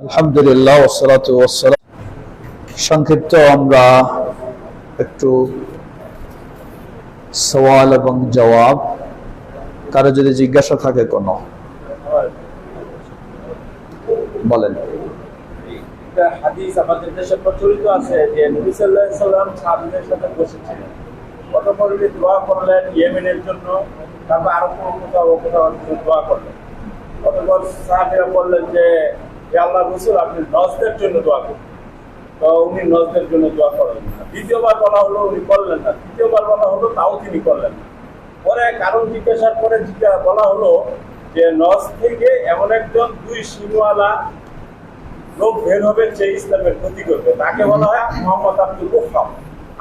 আলহামদুলিল্লাহ সংক্ষিপ্ত আমরা একটু সওয়াল এবং জবাব। কারও যদি জিজ্ঞাসা থাকে কোনো। বলেন। আমাদের দেশে প্রচলিত আছে যে সাল্লাম সাথে করলেন জন্য আরও বললেন যে হে আল্লাহ রসুল আপনি নজদের জন্য দোয়া করুন। তো উনি নজদের জন্য দোয়া করলেন না। দ্বিতীয়বার বলা হলো উনি করলেন না। তৃতীয়বার বলা হলো তাও তিনি করলেন না। পরে কারণ জিজ্ঞাসার পরে জিজ্ঞাসা বলা হলো যে নজ থেকে এমন একজন দুই সিংওয়ালা লোক বের হবে যে ইসলামের ক্ষতি করবে। তাকে বলা হয় মোহাম্মদ আব্দুল ওহাব।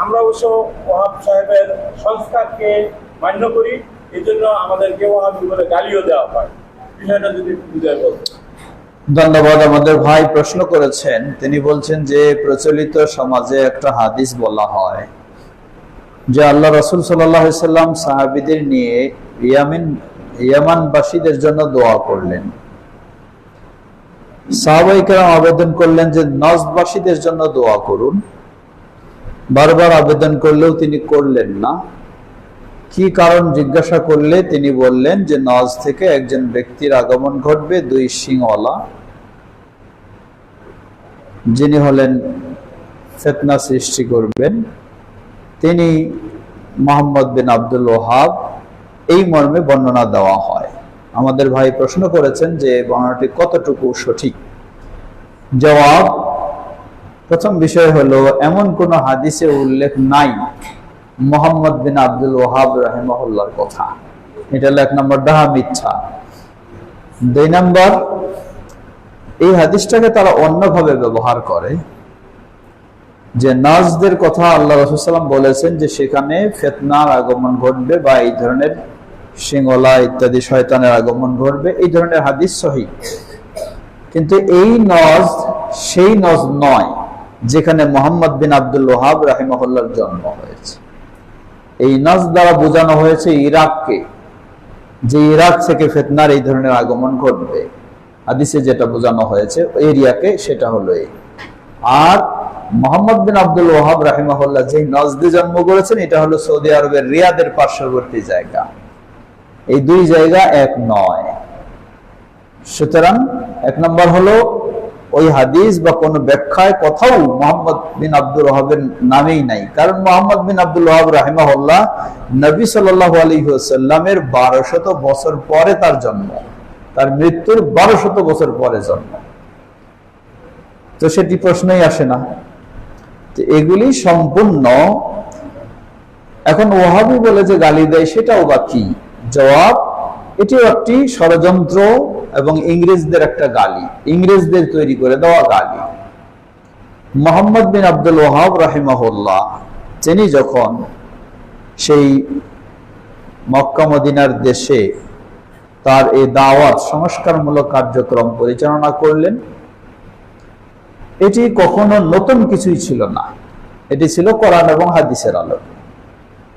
আমরা অবশ্য ওহাব সাহেবের সংস্কারকে মান্য করি। এই জন্য আমাদেরকে ওহাবি বলে গালিও দেওয়া হয়। বিষয়টা যদি বুঝায় বলতে ধন্যবাদ, আমাদের ভাই প্রশ্ন করেছেন। তিনি বলছেন যে, প্রচলিত সমাজে একটা হাদিস বলা হয় যে, আল্লাহ রসুল সাল্লাম সাহাবিদের নিয়ে ইয়ামিন, ইয়ামানবাসীদের জন্য দোয়া করলেন। সাহাবাইকেরাম আবেদন করলেন যে, নজবাসীদের জন্য দোয়া করুন। বারবার আবেদন করলেও তিনি করলেন না। কি কারণ জিজ্ঞাসা করলে তিনি বললেন যে, নজ থেকে একজন ব্যক্তির আগমন ঘটবে, দুই সিংওয়ালা। যিনি হলেন ফেতনা সৃষ্টি করবেন, তিনি মোহাম্মদ বিন আব্দুল ওহাব, এই মর্মে বর্ণনা দেওয়া হয়। আমাদের ভাই প্রশ্ন করেছেন যে বর্ণনাটি কতটুকু সঠিক? জবাব, প্রথম বিষয় হলো, এমন কোন হাদিসে উল্লেখ নাই মোহাম্মদ বিন আব্দুল ওহাব রাহেমহল্লার কথা। এটা হলো এক নম্বর ডাহা মিথ্যা। দুই নম্বর এই হাদিসটাকে তারা অন্যভাবে ব্যবহার করে যে নাজদের কথা আল্লাহ রসুলাম বলেছেন যে সেখানে ফেতনার আগমন ঘটবে বা এই ধরনের সিংহলা ইত্যাদি শয়তানের আগমন ঘটবে, এই ধরনের হাদিস সহি। কিন্তু এই নজ সেই নজ নয় যেখানে মোহাম্মদ বিন আব্দুল ওহাব রাহিমহল্লার জন্ম হয়েছে। এই নজ দ্বারা বোঝানো হয়েছে ইরাককে, যে ইরাক থেকে ফেতনার এই ধরনের আগমন ঘটবে। হাদিসে যেটা বোঝানো হয়েছে, এরিয়াকে সেটা হলো এই। আর মোহাম্মদ বিন আব্দুল ওহাব রাহিমাহুল্লাহ যে নজদে জন্ম করেছেন, এটা হলো সৌদি আরবের রিয়াদের পার্শ্ববর্তী জায়গা। এই দুই জায়গা এক নয়। সুতরাং এক নম্বর হলো, ওই হাদিস বা কোন ব্যাখ্যায় কোথাও মোহাম্মদ বিন আব্দুল ওহাবের নামেই নাই। কারণ মোহাম্মদ বিন আব্দুল ওহাব রাহিমাহুল্লাহ নবী সাল্লাহ আলহিহাল্লামের বারোশত বছর পরে তার জন্ম। তার মৃত্যুর বারোশত বছর পরে জন্ম। তো সেটি প্রশ্নই আসে না। এগুলি সম্পূর্ণ এখন ওহাবি বলে যে গালি দেয় সেটাও বা কি? জবাব, এটিও একটি ষড়যন্ত্র এবং ইংরেজদের একটা গালি। ইংরেজদের তৈরি করে দেওয়া গালি। মোহাম্মদ বিন আব্দুল ওহাব রাহিমাহুল্লাহ, তিনি যখন সেই মক্কা মদিনার দেশে তার এই দাওয়াত, সংস্কারমূলক কার্যক্রম পরিচালনা করলেন। এটি কখনো নতুন কিছুই ছিল না। এটি ছিল কোরআন এবং হাদিসের আলো।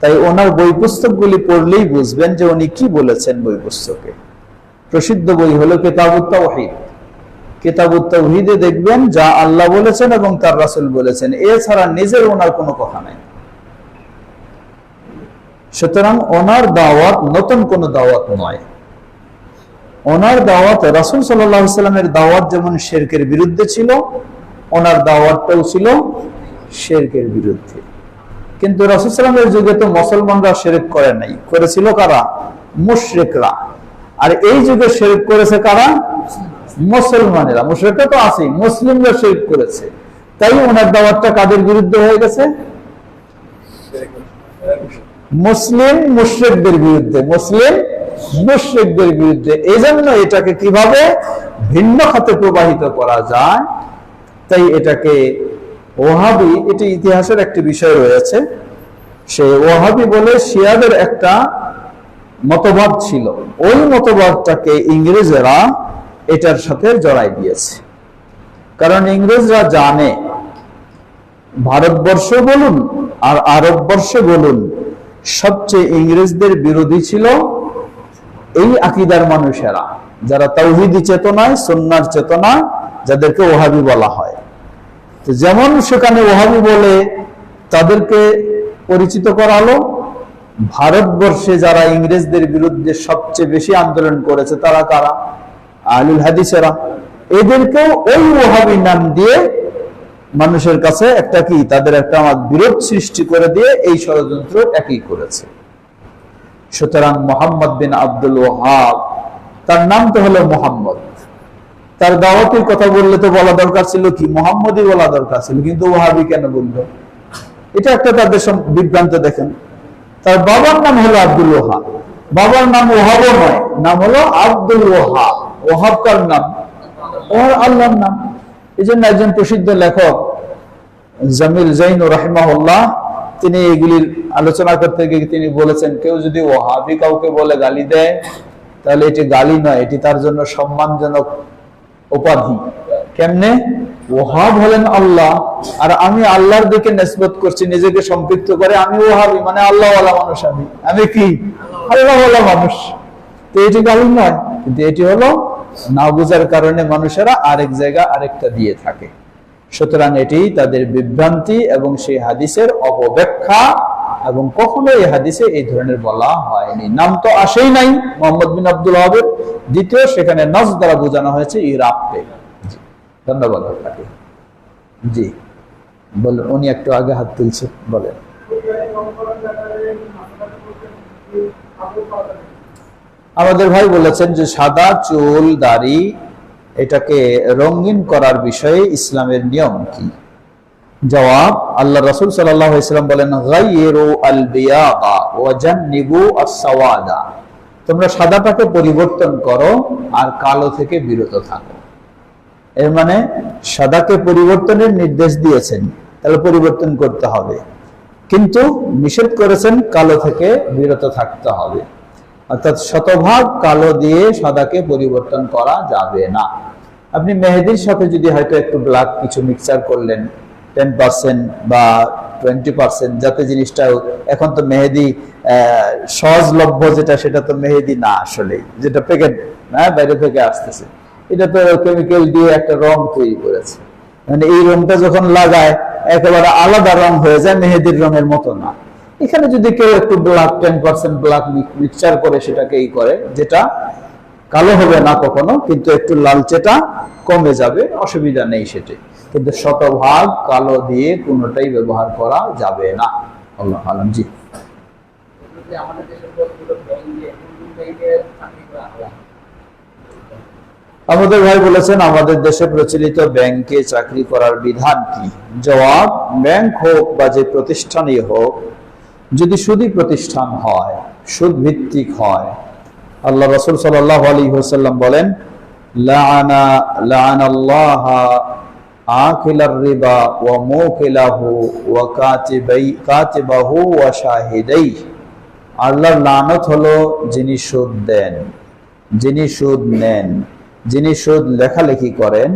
তাই ওনার বই পুস্তকগুলি পড়লেই বুঝবেন যে উনি কি বলেছেন বই পুস্তকে। প্রসিদ্ধ বই হলো কেতাবুত্তাহিদ কেতাবুত্তাহিদে দেখবেন যা আল্লাহ বলেছেন এবং তার রাসুল বলেছেন। এছাড়া নিজের ওনার কোনো কথা নাই। সুতরাং ওনার দাওয়াত নতুন কোনো দাওয়াত নয়। ওনার দাওয়াত, রাসুল সাল্লামের দাওয়াত যেমন শেরকের বিরুদ্ধে ছিল, ওনার দাওয়াতটাও ছিল শেরকের বিরুদ্ধে। কিন্তু রাসুল সাল্লামের যুগে তো মুসলমানরা শেরেক করে নাই। করেছিল কারা? মুশ্রেকরা। আর এই যুগে শেরেক করেছে কারা? মুসলমানেরা। মুশ্রেকটা তো আছেই, মুসলিমরা শেরেক করেছে। তাই ওনার দাওয়াতটা কাদের বিরুদ্ধে হয়ে গেছে? মুসলিম মুশ্রেকদের বিরুদ্ধে। মুসলিম মুশ্রিকদের বিরুদ্ধে। এই জন্য এটাকে কীভাবে ভিন্ন খাতে প্রবাহিত করা যায়, তাই এটাকে ওহাবি, এটি ইতিহাসের একটি বিষয় রয়েছে। সে ওহাবি বলে শিয়াদের একটা মতবাদ ছিল। ওই মতবাদটাকে ইংরেজেরা এটার সাথে জড়াই দিয়েছে। কারণ ইংরেজরা জানে, ভারতবর্ষ বলুন আর আরব বর্ষে বলুন, সবচেয়ে ইংরেজদের বিরোধী ছিল এই আকিদার মানুষেরা, যারা তৌহিদি চেতনায় সন্ন্যার চেতনা যাদেরকে ওহাবি বলা হয়। তো যেমন সেখানে ওহাবি বলে, তাদেরকে পরিচিত করালো। ভারতবর্ষে যারা ইংরেজদের বিরুদ্ধে সবচেয়ে বেশি আন্দোলন করেছে, তারা কারা? আলুল হাদিসেরা। এদেরকেও ওই ওহাবি নাম দিয়ে মানুষের কাছে একটা কি? তাদের একটা বিরোধ সৃষ্টি করে দিয়ে এই ষড়যন্ত্র একই করেছে। সুতরাং মোহাম্মদ বিন আব্দুল ওহাব তার নাম তো হলো মোহাম্মদ। তার দাওয়াতের কথা বললে তো বলা দরকার ছিল কি? মোহাম্মদই বলা দরকার ছিল, কিন্তু ওহাবি কেন বলল? এটা একটা তাদের বিভ্রান্ত দেখেন। তার বাবার নাম হলো আব্দুল ওহাব বাবার নাম ওহাবও নয়, নাম হলো আব্দুল ওহাব ওহাব কার নাম? ওহার আল্লাহর নাম। এই জন্য একজন প্রসিদ্ধ লেখক, জামিল জৈন রাহিমাহুল্লাহ তিনি এগুলির আলোচনা করতে গিয়ে তিনি বলেছেন, কেউ যদি ওহাবি কাউকে বলে গালি দেয়, তাহলে এটি গালি নয়, এটি তার জন্য সম্মানজনক উপাধি। কেমনে? ওহাব হলেন আল্লাহ, আর আমি আল্লাহর দিকে নেসবত করছি, নিজেকে সম্পৃক্ত করে আমি ওহাবি মানে আল্লাহওয়ালা মানুষ আমি। আমি কি? আল্লাহওয়ালা মানুষ। তো এটি গালি নয়, কিন্তু এটি হলো না বুঝার কারণে মানুষেরা আরেক জায়গা আরেকটা দিয়ে থাকে। সুতরাং এটি তাদের বিভ্রান্তি এবং সেই হাদিসের অপব্যাখ্যা এবং কখনো এই হাদিসে এই ধরনের বলা হয়নি। নাম তো আসেই নাই, মোহাম্মদ বিন আব্দুল ওয়াহাবের দ্বিতীয়, সেখানে নজ দ্বারা বোঝানো হয়েছে ইরাককে ধন্যবাদ আপনাকে। জি, বলেন, উনি একটু আগে হাত তুলছে, বলেন। আমাদের ভাই বলেছেন যে সাদা চুল, দাড়ি এটাকে রঙিন করার বিষয়ে ইসলামের নিয়ম কি? জবাব আল্লাহ রসুল সাল্লাম বলেন তোমরা সাদাটাকে পরিবর্তন করো আর কালো থেকে বিরত থাকো। এর মানে সাদাকে পরিবর্তনের নির্দেশ দিয়েছেন, তাহলে পরিবর্তন করতে হবে। কিন্তু নিষেধ করেছেন কালো থেকে বিরত থাকতে হবে। অর্থাৎ শতভাগ কালো দিয়ে সাদাকে পরিবর্তন করা যাবে না। আপনি মেহেদির সাথে যদি হয়তো একটু ব্ল্যাক কিছু মিক্সচার করলেন টেন পার্সেন্ট বা টোয়েন্টি পার্সেন্ট যাতে জিনিসটা এখন তো মেহেদি সহজলভ্য যেটা, সেটা তো মেহেদি না আসলে, যেটা প্যাকেট হ্যাঁ বাইরে থেকে আসতেছে। এটা তো কেমিক্যাল দিয়ে একটা রং তৈরি করেছে। মানে এই রংটা যখন লাগায়, একেবারে আলাদা রং হয়ে যায়, মেহেদির রঙের মতো না। এখানে যদি কেউ একটু black ten percent black mixture করে সেটাকে এই করে যেটা কালো হবে না কখনো কিন্তু একটু লালচেটা কমে যাবে অসুবিধা নেই সেটি। কিন্তু শতভাগ কালো দিয়ে কোনোটাই ব্যবহার করা যাবে না। আল্লাহ আলম জি। আমাদের ভাই বলেছেন আমাদের দেশে প্রচলিত ব্যাংকে চাকরি করার বিধান কি? জবাব ব্যাংক হোক বা যে প্রতিষ্ঠানই হোক যদি সুদী প্রতিষ্ঠান হয় সুদ ভিত্তিক হয়, আল্লাহ রসুল সাল্লাহ আলী হোসাল্লাম বলেন, লাআনা লাআনাল্লাহ আকিলার রিবা ওয়া মুকিলাহু ওয়া কাতিবাই, কাতিবাহু ওয়া শাহিদাইহি আল্লাহর লানত হলো যিনি সুদ দেন, যিনি সুদ নেন, যিনি সুদ লেখালেখি করেন,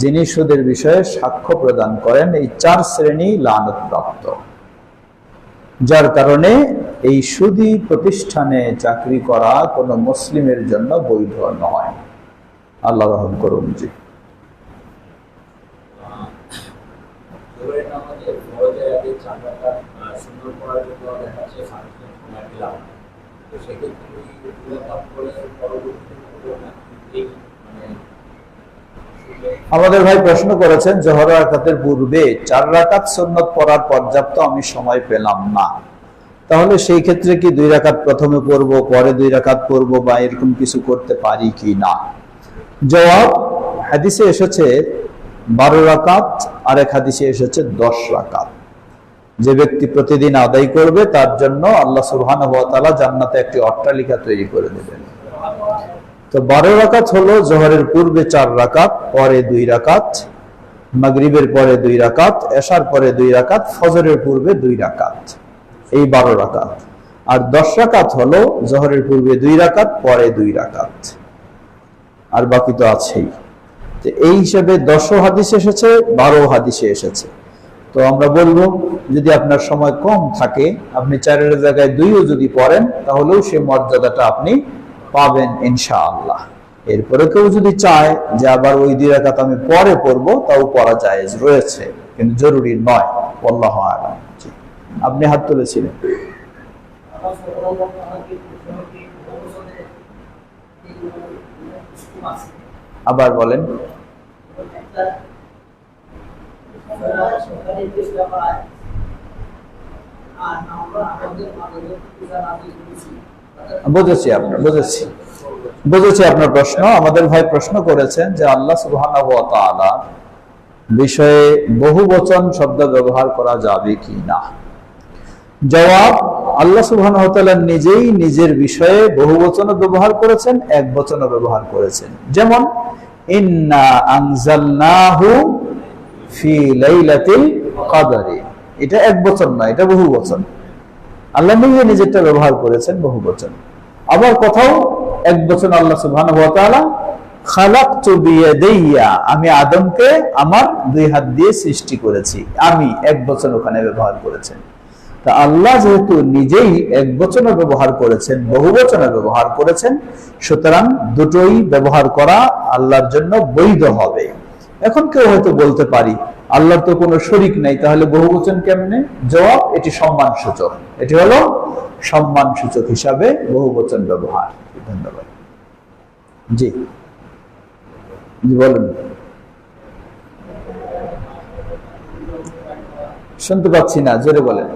যিনি সুদের বিষয়ে সাক্ষ্য প্রদান করেন, এই চার শ্রেণি লানত প্রাপ্ত। যার কারণে এই সুদী প্রতিষ্ঠানে চাকরি করা কোনো মুসলিমের জন্য বৈধ নয়। আল্লাহ রহম করুন জি। জোহরের আমাদের ভাই প্রশ্ন করেছেন, জহর রাকাতের পূর্বে চার রাকাত সুন্নত পড়ার পর্যাপ্ত আমি সময় পেলাম না। তাহলে সেই ক্ষেত্রে কি দুই রাকাত প্রথমে পড়ব, পরে দুই রাকাত পড়ব, বা এরকম কিছু করতে পারি কি না? জবাব, হাদিসে এসেছে বারো রাকাত আর এক হাদিসে এসেছে দশ রাকাত। যে ব্যক্তি প্রতিদিন আদায় করবে, তার জন্য আল্লাহ তাআলা জান্নাতে একটি অট্টালিকা তৈরি করে দেবেন। তো বারো রাকাত হলো জোহরের পূর্বে চার রাকাত, পরে দুই রাকাত, মাগরিবের পরে দুই রাকাত, এশার পরে দুই রাকাত, ফজরের পূর্বে দুই রাকাত। এই বারো রাকাত। আর দশ রাকাত হলো জোহরের পূর্বে দুই রাকাত, পরে দুই রাকাত। আর বাকি তো আছেই। তো এই হিসেবে দশ হাদিস এসেছে, বারো হাদিসে এসেছে। তো আমরা বলব, যদি আপনার সময় কম থাকে, আপনি চারের জায়গায় দুইও যদি পড়েন, তাহলেও সে মর্যাদাটা আপনি পাবেন ইনশাআল্লাহ। এরপরে কেউ যদি চায় যে আবার ওই দুই রাকাত আমি পরে পড়ব, তাও পড়া যায় রয়েছে, কিন্তু জরুরি নয়। আলাম। আপনি হাত তুলেছিলেন। আবার বলেন। বুঝেছি আপনার, বুঝেছি। বুঝেছি আপনার প্রশ্ন। আমাদের ভাই প্রশ্ন করেছেন যে আল্লাহ তাআলা বিষয়ে বহু বচন শব্দ ব্যবহার করা যাবে কি না জবাব, আল্লাহ তাআলা নিজেই নিজের বিষয়ে বহু বচন ব্যবহার করেছেন, এক বচন ব্যবহার করেছেন। যেমন এটা এক বচন না এটা বহু বচন আল্লাহ নিজে নিজেরটা ব্যবহার করেছেন বহু বচন। আবার কোথাও এক বচন আল্লাহ বিয়াদাইয়া আমি আদমকে আমার দুই হাত দিয়ে সৃষ্টি করেছি। আমি এক বচন ওখানে ব্যবহার করেছেন। তা আল্লাহ যেহেতু নিজেই এক বচনে ব্যবহার করেছেন, বহু বচনে ব্যবহার করেছেন, সুতরাং দুটোই ব্যবহার করা আল্লাহর জন্য বৈধ হবে। এখন কেউ হয়তো বলতে পারি আল্লাহর তো কোনো শরিক নাই, তাহলে বহু বচন কেমনে? জবাব, এটি সম্মান সূচক এটি হলো সম্মান সূচক হিসাবে বহু বচন ব্যবহার। ধন্যবাদ। জি। বলুন। শুনতে পাচ্ছি না, জোরে বলেন।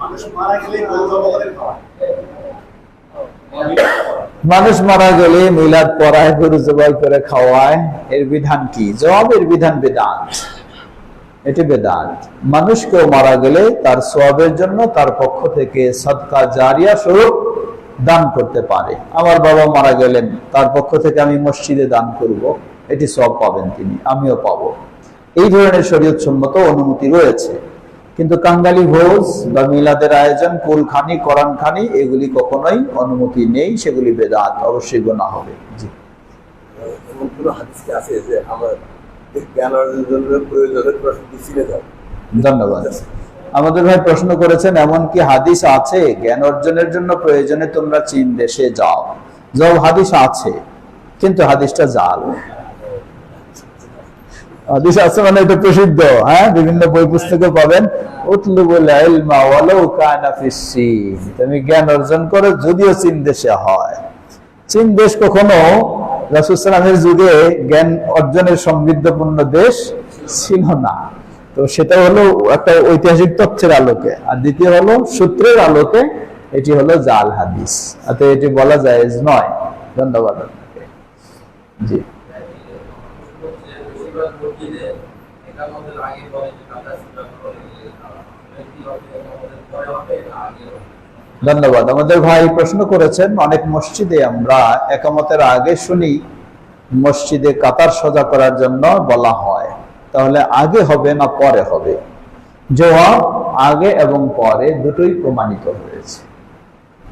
মানুষ মারা গেলে গরু জবাই করে খাওয়ায় মানুষ মারা গেলে মিলাদ পড়ায়, গরু জবাই করে খাওয়ায়, এর বিধান কি? জবাব এর বিধান বেদান্ত। এটি বেদান্ত। মানুষ কেউ মারা গেলে তার সবের জন্য তার পক্ষ থেকে সদকা জারিয়া স্বরূপ দান করতে পারে। আমার বাবা মারা গেলেন, তার পক্ষ থেকে আমি মসজিদে দান করব। এটি সব পাবেন তিনি, আমিও পাবো। এই ধরনের শরীয়ত সম্মত অনুমতি রয়েছে। কিন্তু কাঙ্গালি ভোজ বা মিলাদের আয়োজন কুলখানি কোরআন খানি এগুলি কখনোই অনুমতি নেই সেগুলি বেদাত অবশ্যই গোনা হবে। জি। ধন্যবাদ। আমাদের ভাই প্রশ্ন করেছেন এমন কি হাদিস আছে? জ্ঞান অর্জনের জন্য প্রয়োজনে তোমরা চীন দেশে যাও। যাও হাদিস আছে কিন্তু হাদিসটা জাল। মানে প্রসিদ্ধ হ্যাঁ? বিভিন্ন বই পুস্তকে পাবেন। উতলুবুল ইলমা তুমি জ্ঞান অর্জন করো, যদিও চীন দেশে হয়। চীন দেশ কখনো রাসূল যুগে জ্ঞান অর্জনের সমৃদ্ধপূর্ণ দেশ ছিল না। তো সেটা হলো একটা ঐতিহাসিক তথ্যের আলোকে। আর দ্বিতীয় হলো সূত্রের আলোকে, এটি হলো জাল হাদিস। এটি বলা যায় নয়। ধন্যবাদ আপনাকে। জি বেশিরভাগ মসজিদে একামতের আগে বলে যে কাদা সুন্দর করে কি হবে একামতের পরে হবে না আগে হবে ধন্যবাদ। আমাদের ভাই প্রশ্ন করেছেন, অনেক মসজিদে আমরা একামতের আগে শুনি, মসজিদে কাতার সজা করার জন্য বলা হয়। তাহলে আগে হবে না পরে হবে? জবাব, আগে এবং পরে দুটোই প্রমাণিত হয়েছে।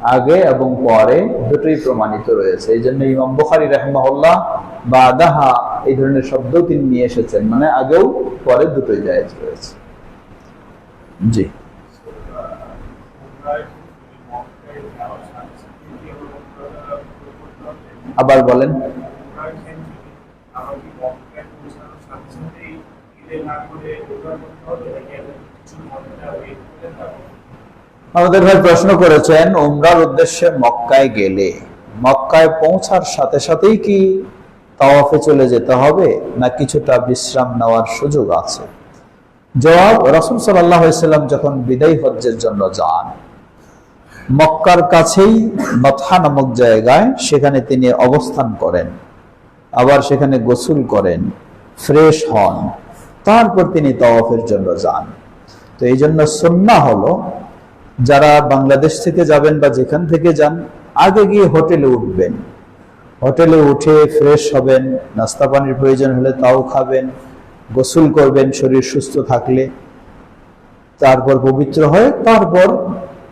আগে এবং পরে দুটোই প্রমাণিত রয়েছে। এই জন্য ইমাম বুখারি রহমাহুল্লাহ বা আদাহা এই ধরনের শব্দ তিনি নিয়ে এসেছেন। মানে আগেও পরে দুটোই জায়েজ রয়েছে। জি। আবার বলেন। আমাদের ভাই প্রশ্ন করেছেন, উমরার উদ্দেশ্যে মক্কায় গেলে মক্কায় পৌঁছার সাথে সাথেই কি তাওয়াফে চলে যেতে হবে, না কিছুটা বিশ্রাম নেওয়ার সুযোগ আছে? জবাব, রসুল সাল্লাম যখন বিদায় হজ্জের জন্য যান মক্কার কাছেই নথা নামক জায়গায় সেখানে তিনি অবস্থান করেন। আবার সেখানে গোসল করেন, ফ্রেশ হন। তারপর তিনি তাওয়াফের জন্য যান। তো এই জন্য সন্না হলো, যারা বাংলাদেশ থেকে যাবেন বা যেখান থেকে যান, আগে গিয়ে হোটেলে উঠবেন। হোটেলে উঠে ফ্রেশ হবেন, নাস্তা পানির প্রয়োজন হলে তাও খাবেন, গোসল করবেন, শরীর সুস্থ থাকলে, তারপর পবিত্র হয়ে তারপর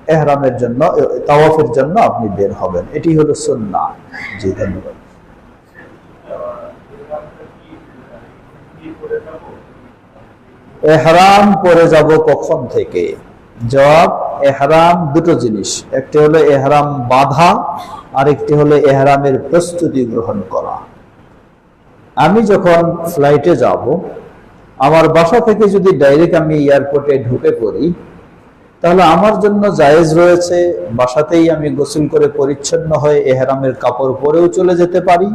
এহরামের জন্য তাওয়াফের জন্য আপনি বের হবেন। এটি হলো সন্না জি, ধন্যবাদ। এহরাম পরে যাব কখন থেকে? জবাব, এহরাম দুটো জিনিস। একটি হলো এহরাম বাধা, আরেকটি হলো এহরামের প্রস্তুতি গ্রহণ করা। আমি যখন ফ্লাইটে যাব, আমার বাসা থেকে যদি ডাইরেক্ট আমি এয়ারপোর্টে ঢুকে পড়ি তাহলে আমার জন্য জায়েজ রয়েছে, বাসাতেই আমি গোসল করে পরিচ্ছন্ন হয়ে এহরামের কাপড় পরেও চলে যেতে পারি,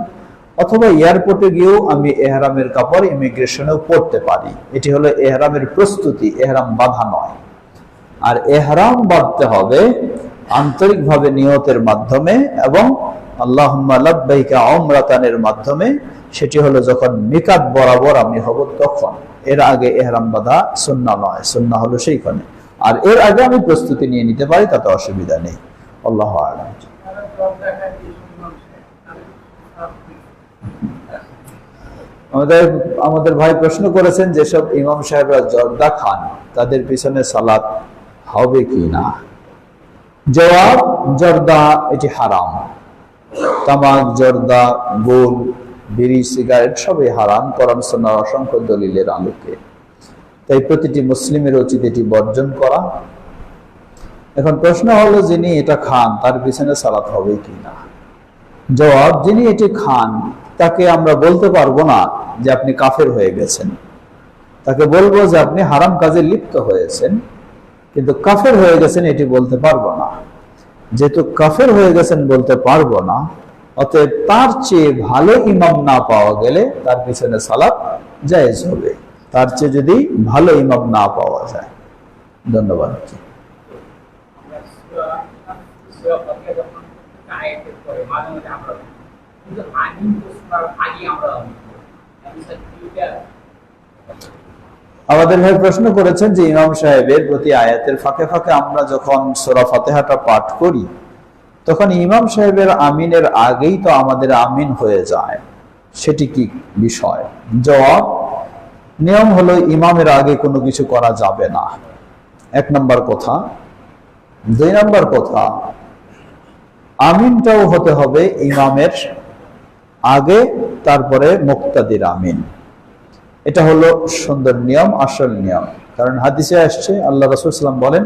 অথবা এয়ারপোর্টে গিয়েও আমি এহরামের কাপড় ইমিগ্রেশনেও পরতে পারি। এটি হলো এহরামের প্রস্তুতি, এহরাম বাধা নয়। আর এহরাম বাঁধতে হবে আন্তরিকভাবে নিয়তের মাধ্যমে এবং আল্লাহ লাব্বাইকা অমরাতানের মাধ্যমে, সেটি হলো যখন মিকাত বরাবর আমি হব তখন। এর আগে এহরাম বাঁধা সুন্না নয় সুন্না হলো সেইখানে। আর এর আগে আমি প্রস্তুতি নিয়ে নিতে পারি, তাতে অসুবিধা নেই। আল্লাহ আলম। আমাদের আমাদের ভাই প্রশ্ন করেছেন যেসব ইমাম সাহেবরা জর্দা খান, তাদের পিছনে সালাত হবে কি না? জবাব, জর্দা, এটি হারাম। তামাক, জর্দা গোল বিড়ি, সিগারেট সবই হারাম সোনার অসংখ্য দলিলের আলোকে। তাই প্রতিটি মুসলিমের উচিত এটি বর্জন করা। এখন প্রশ্ন হলো, যিনি এটা খান, তার পিছনে সালাত হবে কি না? জবাব, যিনি এটি খান, তাকে আমরা বলতে পারব না যে আপনি কাফের হয়ে গেছেন। তাকে বলব যে আপনি হারাম কাজে লিপ্ত হয়েছেন, কিন্তু কাফের হয়ে গেছেন এটি বলতে পারব না। যেহেতু কাফের হয়ে গেছেন বলতে পারব না, অতএব তার চেয়ে ভালো ইমাম না পাওয়া গেলে তার পিছনে সালাত জায়েজ হবে। তার চেয়ে যদি ভালো ইমাম না পাওয়া যায়। ধন্যবাদ। আমাদের ভাই প্রশ্ন করেছেন যে ইমাম সাহেবের প্রতি আয়াতের ফাঁকে ফাঁকে আমরা যখন সোরা ফাতেহাটা পাঠ করি, তখন ইমাম সাহেবের আমিনের আগেই তো আমাদের আমিন হয়ে যায়। সেটি কি বিষয়? জবাব নিয়ম হলো ইমামের আগে কোনো কিছু করা যাবে না। এক নম্বর কথা। দুই নম্বর কথা, আমিনটাও হতে হবে ইমামের আগে, তারপরে মুক্তাদির আমিন। এটা হলো সুন্দর নিয়ম, আসল নিয়ম। কারণ হাদিসে আসছে, আল্লাহ রসুলাম বলেন,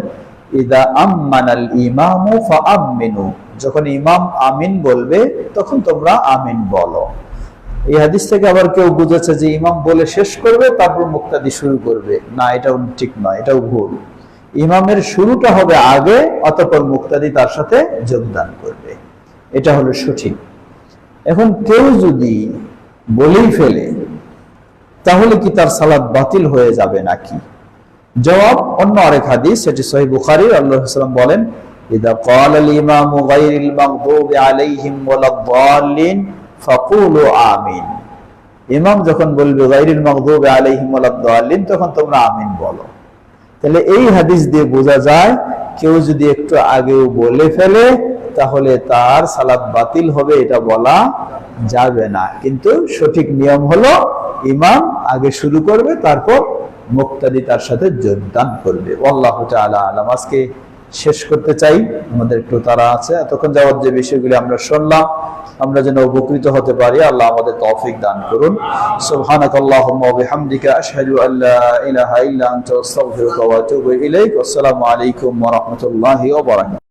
ইদা আম্মানাল ইমামু ফাআমিনু। যখন ইমাম আমিন বলবে, তখন তোমরা আমিন বলো। এই হাদিস থেকে আবার কেউ বুঝেছে যে ইমাম বলে শেষ করবে তারপর মুক্তাদি শুরু করবে না এটাও ঠিক নয় এটাও ভুল ইমামের শুরুটা হবে আগে অতঃপর মুক্তাদি তার সাথে যোগদান করবে এটা হলো সঠিক এখন কেউ যদি বলেই ফেলে তাহলে কি তার সালাদ বাতিল হয়ে যাবে নাকি জবাব অন্য আরেক হাদিস সেটি সহি বুখারি আল্লাহ সাল্লাম বলেন ইদা قال الامام غير المغضوب عليهم ولا الضالين ফকুল ও আমিন। ইমাম যখন বলবে গাইরুল মকদুব আলহিমুল্লাহ তখন তোমরা আমিন বলো। তাহলে এই হাদিস দিয়ে বোঝা যায়, কেউ যদি একটু আগেও বলে ফেলে, তাহলে তার সালাদ বাতিল হবে, এটা বলা যাবে না। কিন্তু সঠিক নিয়ম হলো, ইমাম আগে শুরু করবে, তারপর মুক্তাদি তার সাথে যোগদান করবে। আল্লাহ আলা আলাম। আজকে শেষ করতে চাই। আমাদের একটু তারা আছে। এতক্ষণ যাওয়ার যে বিষয়গুলি আমরা শুনলাম, আমরা যেন উপকৃত হতে পারি, আল্লাহ আমাদের তৌফিক দান করুন। সুবহানাকাল্লাহুম্মা ওয়া বিহামদিকা আশহাদু আল্লা ইলাহা ইল্লা আনতা আস্তাগফিরুকা ওয়া আতুবু ইলাইক। আসসালামু আলাইকুম ওয়া রাহমাতুল্লাহি ওয়া বারাকাতুহু।